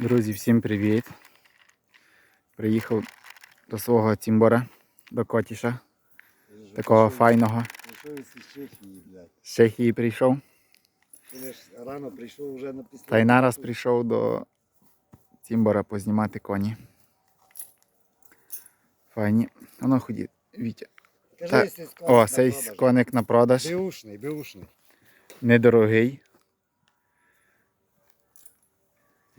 Друзі, всім привіт! Приїхав до свого Тімбора, до Котіша, такого файного. З Чехії прийшов. Рано прийшов вже на після. Та й нараз прийшов до Тімбора познімати коні. Файні. Воно ході, Вітя. Так. О, цей коник на продаж. Беушний, беушний. Недорогий.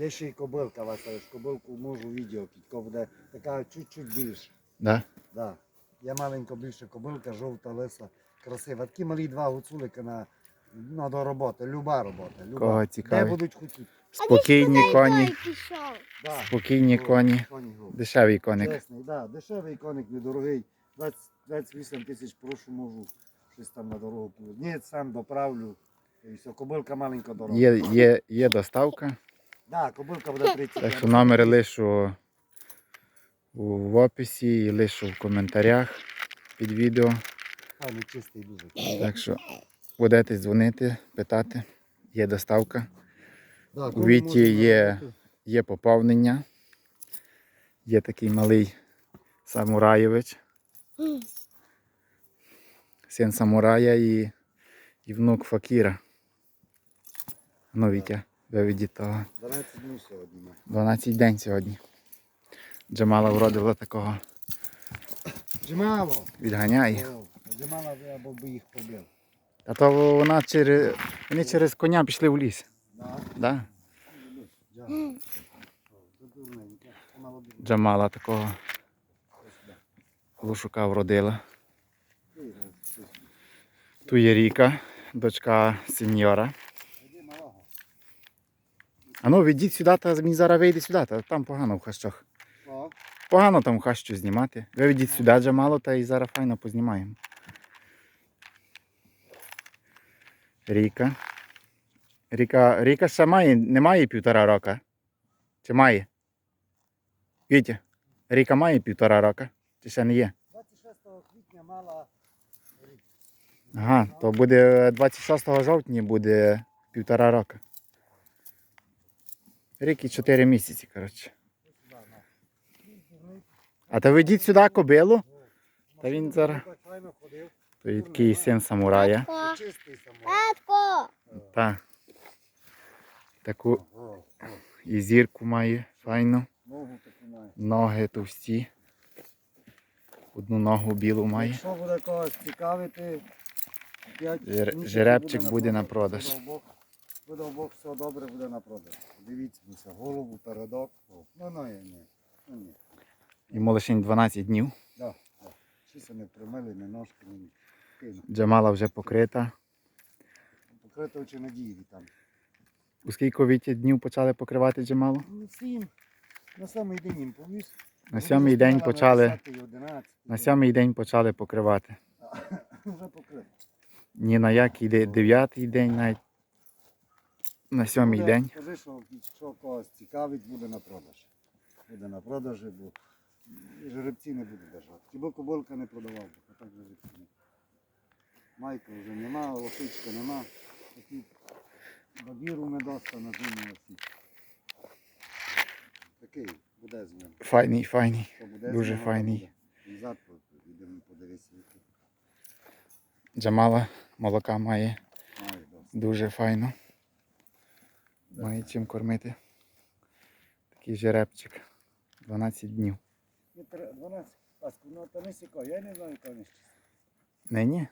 Є ще й кобилка, Вася, кобилку можу відео, кітко буде така чуть-чуть більше. Да? Да. Є маленько більше кобилка, жовта, лиса, красива. Такі малі два гуцулика на, на до роботи. Люба робота. Люба. Кого Де цікавить? будуть хотіти. Спокійні коні. Да. Спокійні коні. Коні. Дешевий коник. Чесний, да. Дешевий коник, недорогий. 20, 28 тисяч прошу, можу щось там на дорогу. Ні, сам доправлю. І все, кобилка маленька дорога. Є, є, є доставка. Да, кобилка буде 30. Так що номери лишу в описі і лишу в коментарях під відео. Файний, чистий дуже. Так що будете дзвонити, питати. Є доставка, Да, У Віті є- є поповнення. Є такий малий самураєвич, син самурая і, і внук Факіра. Ну, Вітя, виведіть того. 12 днів сьогодні. 12 день сьогодні. Джамала вродила такого. Джимало! Відганяє. О, Джимала або би їх побив. Та то вона через. Вони через коня пішли в ліс. Да? Да? Джамала такого глушука вродила. Ту є Ріка, дочка сеньора. А ну відіть сюди, та він зараз вийде сюди, та там погано в хащах. О, Погано там хащу знімати. Ви відіть сюди Джамалу, та і зараз файно познімаємо. Ріка. Ріка, Ріка ще має, не має півтора рока. Чи має? Вітя, Ріка має півтора рока. Чи ще не є? 26 квітня мала рік. Ага, то буде 26 жовтня буде півтора рока. Рік і 4 місяці, коротше. А то ведіть сюди кобилу. Та він зараз- так. То є такий син самурая. Татко, Це Чистий самоліт. татко. Та. Таку і зірку має файну. Ноги товсті. Одну ногу білу має. Якщо буде когось цікавити, жеребчик буде на продаж. Буде обох все добре, буде на продаж. Дивіться, ну, голову, передок. Ну, ну, ні, ні. Ну, ні. Йому лише 12 днів. Да, да. Чисто не примили, не ножки, не кину. Джамала вже покрита. Покрито чи надії там. У скільки віті днів почали покривати Джамалу? Ну, сім. На самий день їм повіз. На сьомий день почали. На сьомий день почали покривати. Вже покрито. Ні на який де- дев'ятий день, навіть на сьомий Буде, день. Скажи, що якщо когось цікавить, буде на продаж. Буде на продажі, бо жеребці не буде держати. Хіба кобилка не продавав, а так жеребці не. Майка вже нема, лошичка нема. Такі бабіру медоста на зиму осі. Такий буде з ним. Файний, файний. Що Дуже файний. Назад йдемо подивитися. Джамала молока Має дуже файно. Має чим кормити. Такий жеребчик. 12 днів. Ну, 12. Паску, ну то не сіко, я не знаю, яка не Нині?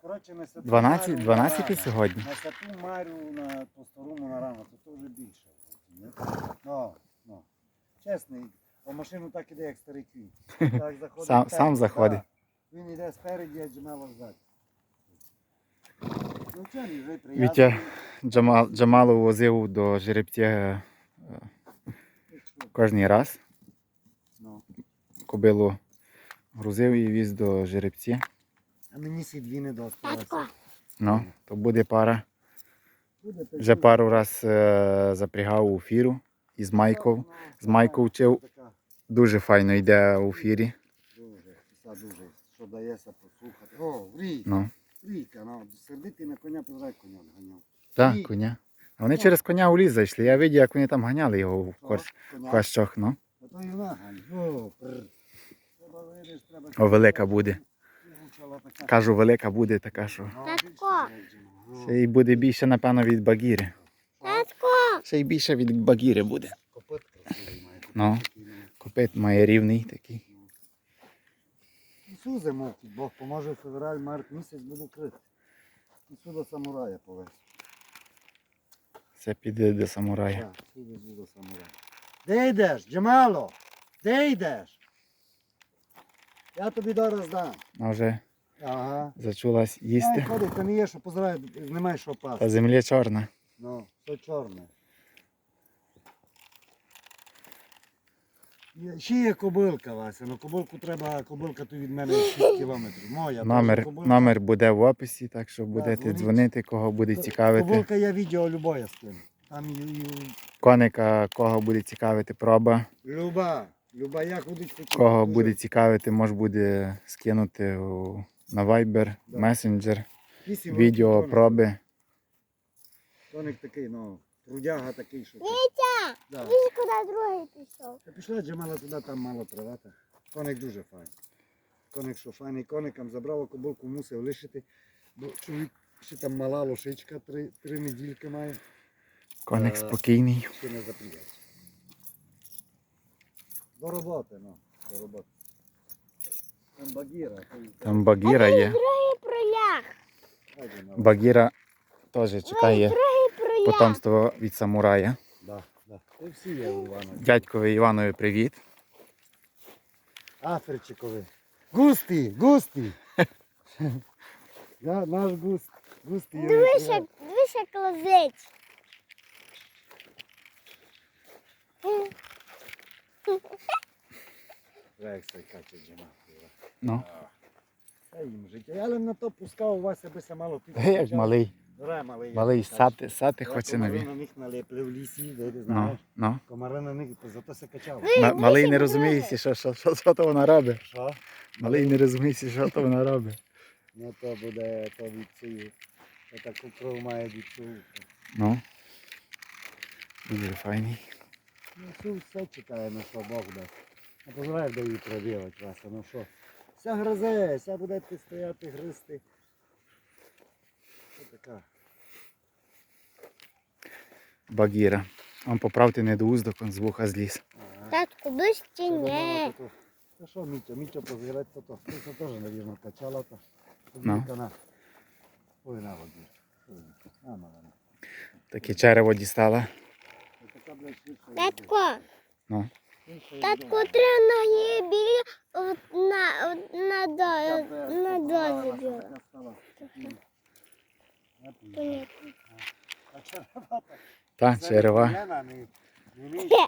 Коротше, на святу 12, 12 на- сьогодні. На святу Марю на по старому на рано, то, то вже більше. Ну, ну. Чесний, а машину так іде, як старий квін. Так заходить Сам- сам заходить. да. Він йде спереді, а Джамала ззаді. Ну, вчений вже приятний. Вітя Джамал, Джамалу возив до жеребця е, кожен раз. Ну. Кобилу грузив і віз до жеребця. А мені ці дві не досталося. Ну, то буде пара. Вже пару раз е, запрягав у фіру із Майков. Ну, З Майков вчив. Дуже файно йде у фірі. Дуже, дуже, що дається послухати. О, рік, Ну, ріка, ну, сердитий на коня, то вже коня ганяв. так, коня. Вони через коня у ліс зайшли. Я видів, як вони там ганяли його в корс- в хвощах. Ну. Ото і нагань. О, пр. Треба, видиш, треба- О, велика буде. Вивчала така. Кажу, велика буде така, що. Ну, Татко. Ну, Ще й буде більше, напевно, від багіри. Татко, Ще й більше від багіри буде. Копит красивий має. Ну. Ну. Копит має рівний такий. Ісу зимовки, Бог поможе, февраль, март місяць буду крити. Ісу до самурая повез. Це піде до самурая. Так, сюди до самурая. Де йдеш, Джамало? Де йдеш? Я тобі зараз дам. Вона вже Ага. зачулась Ай, їсти. ходи, то не є, що позирає, немає що Та земля чорна. Ну, все чорне. Ще є кобилка, Вася. Ну кобилку треба, кобилка то від мене 6 кілометрів. Моя. Номер, кобилка. номер буде в описі, так що будете дзвоніть. дзвонити, кого буде цікавити. Кобилка я відео любое скину. Там і, і, Коника, кого буде цікавити проба, люба. Люба, як ходить такі. кого буде цікавити, може буде скинути у, на Viber, Да. Messenger, Вісім відео років коник. проби. Коник такий, ну, трудяга такий, що. Вітя, Да. він куди другий пішов. Та пішла Джамала туди, там мало тривати. Коник дуже файний. Коник, що файний, коникам забрав, а кобилку мусив лишити. Бо чоловік ще там мала лошичка, три, три недільки має, Коник Е, спокійний. ще не запрягає. До роботи, ну, до роботи. Там багіра. Там Багіра є. Другий проляг. Багіра теж чекає. Потомство від самурая. Да, да. Всі є у Івана. Дядькові Іванові привіт. Аферчикові. Густі, густі. Я, наш густ. Густі. Дивися, дивися, клозить. Як цей каче Ну, Та їм життя. Я на то пускав, у вас аби се мало піти. як малий. Ре, малий. Малий сати, сати хоче комари нові. на них наліпли в лісі, де ти Ну, знаєш. ну. Комари на них, то зато се качав. Малий не розуміється, що, що, що, що то вона робить. Що? Малий не розуміється, що то вона робить. Ну то буде, то відчую. То таку кров має відчую. Ну. Дуже файний. Ну, все, все чекає, на що Бог дасть. А позирай, де її пробілить вас, ну що. Вся гризе, вся будете стояти, гризти. Що така? Багіра. Он поправте недоуздок, он з вуха зліз. Татку, дощ чи ні? то то. Та що, Мітя, Мітя позирать, то то. Ти це теж, навірно, качала то. Ну. Вона. Ой, на воді. Ой, На. Таке черево дістала. Така, блядь, швидше. Татко, Ну. Татку, йде. три біля от на, от на, до, на дозі біла. Та, Мітя.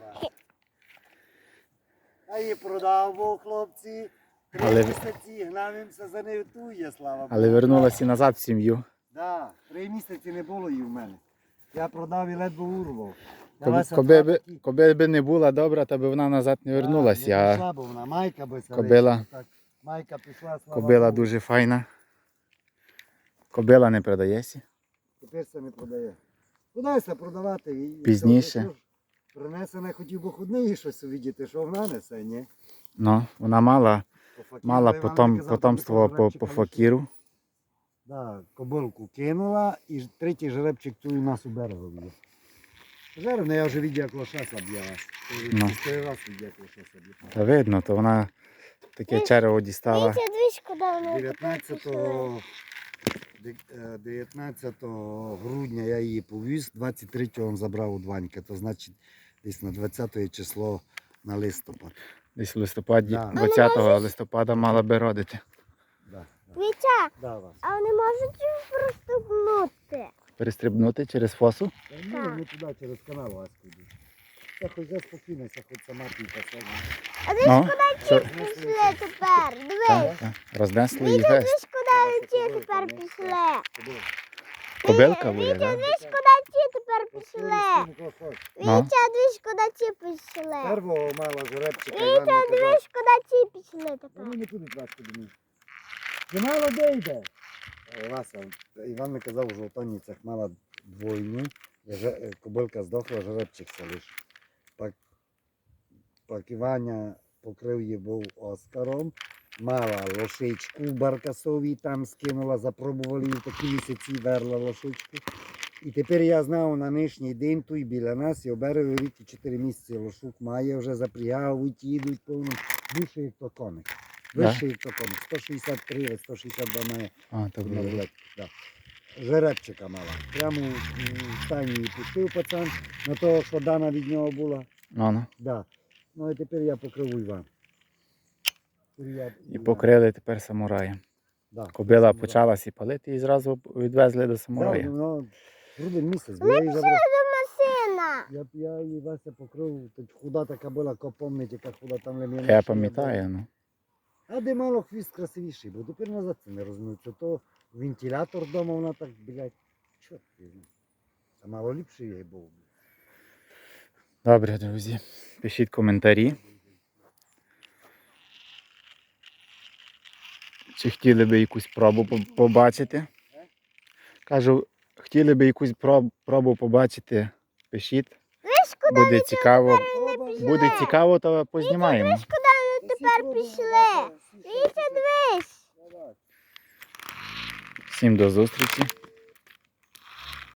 А її продав був хлопці. Три Але- місяці гнав за нею тує, слава Богу. Але вернулася назад в сім'ю. Да, три місяці не було її в мене. Я продав і ледве урвав. Коби, коби, би, коби би не була добра, то би вона назад не вернулася. не пішла, бо вона майка би Кобила. так. Майка пішла, слава кобила Богу. дуже файна. Кобила не продається. Тепер це не продає. Кудайся продавати. і Пізніше. ж, хотів би худний щось увидіти, що вона несе, ні? Ну, вона мала, По мала потом, казав, потомство по, по факіру. Да, кобилку кинула і третій жеребчик тут у нас у берегу є. Жеребне я вже видів, як лошаса б'є. Ну. Раз як лошаса. Та видно, то вона таке черево дістала. Вітя, дивись, куди вони 19, пішли. де- е, 19 грудня я її повіз, 23-го він забрав у Дванька, то значить десь на 20 число на листопад. Десь в листопаді, Да. 20 листопада мала би родити. Да, да. Вітя, Да, а вони можуть їх простукнути? Перестрибнути через фосу. Та ні, ми туди через канал вас йдуть. Та хоч я спокійно, ся хоч сама піка сама. А дивись, Ну, що, пішли тепер. Дивись. та, та, рознесли її Вітя, весь. дивись, куди ті тепер пішли. Кобилка буде, Вітя, так? дивись, куди ті тепер пішли. Ну. Вітя, дивись, куди ті пішли. Первого мала жеребчика, Іван Вітя, не казав. дивись, куди ті пішли Вони тепер. не будуть вас піднімати. Джамало де йде? Е, Вася, Іван не казав, що в Тоніцях мала двойню, Же- Кобилка здохла, жеребчик се лиш. Пак, пак Іваня покрив її був Оскаром. Мала лошичку в Баркасові, там скинула, запробували її такі місяці верла лошичку. І тепер я знав на нинішній день тут біля нас, і оберег рік 4 місяці лошук має, вже запрягають, їдуть повним. Більше як то коник. Да? Вище як то 163, 162 має А, так на було. да. Жеребчика мала. Прямо в стані її пустив пацан, на того, що дана від нього була. Ну, ну. Да. Ну і тепер я покриву Іван. Тепер я І покрили тепер самураєм. Да. Кобила Самурай. почала сіпалити і зразу відвезли до Да, ну, грудень місяць, бо я її забрав. Я, я її Вася покрив, худа така була, ко помнить, яка худа там лем'яна. Я пам'ятаю, ну. А де мало хвіст красивіший, бо тепер назад це не розумію. Це то вентилятор вдома, вона так, блядь, чорт візьме. Це мало ліпший їй був. Добре, друзі. Пишіть коментарі. Чи хотіли би якусь пробу побачити? Кажу, хотіли би якусь пробу побачити, пишіть. Буде цікаво. Буде цікаво, то познімаємо. Тепер пішли. Вітя, дивись. Всім до зустрічі.